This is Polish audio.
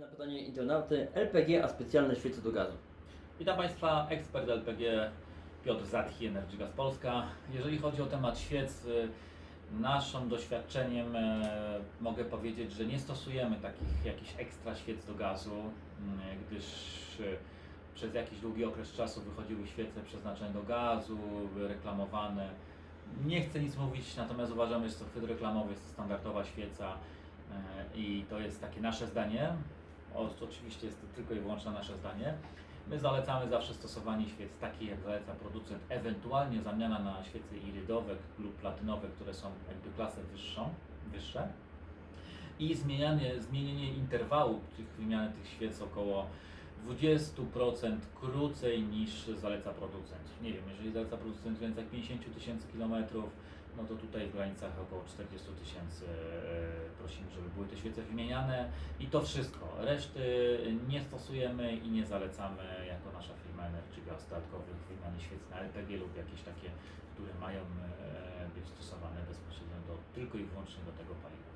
Na pytanie internauty LPG, a specjalne świece do gazu. Witam Państwa, ekspert LPG Piotr Zatchi, Energy Gas Polska. Jeżeli chodzi o temat świec, y, naszym doświadczeniem e, mogę powiedzieć, że nie stosujemy takich jakichś ekstra świec do gazu, mm, gdyż y, przez jakiś długi okres czasu wychodziły świece przeznaczone do gazu, reklamowane. Nie chcę nic mówić, natomiast uważam, że to chwyt reklamowy, jest standardowa świeca i to jest takie nasze zdanie. O, oczywiście jest to tylko i wyłącznie nasze zdanie. My zalecamy zawsze stosowanie świec takich, jak zaleca producent, ewentualnie zamiana na świece irydowe lub platynowe, które są jakby klasę wyższą, wyższe. I zmienianie, zmienienie interwału tych wymiany tych świec około 20% krócej niż zaleca producent. Nie wiem, jeżeli zaleca producent więcej jak 50 tysięcy kilometrów, no to tutaj w granicach około 40 tysięcy e, prosimy, żeby były te świece wymieniane i to wszystko. Reszty nie stosujemy i nie zalecamy jako nasza firma Energy Gas dodatkowych wymiany świec na LPG lub jakieś takie, które mają e, być stosowane bezpośrednio do, tylko i wyłącznie do tego paliwa.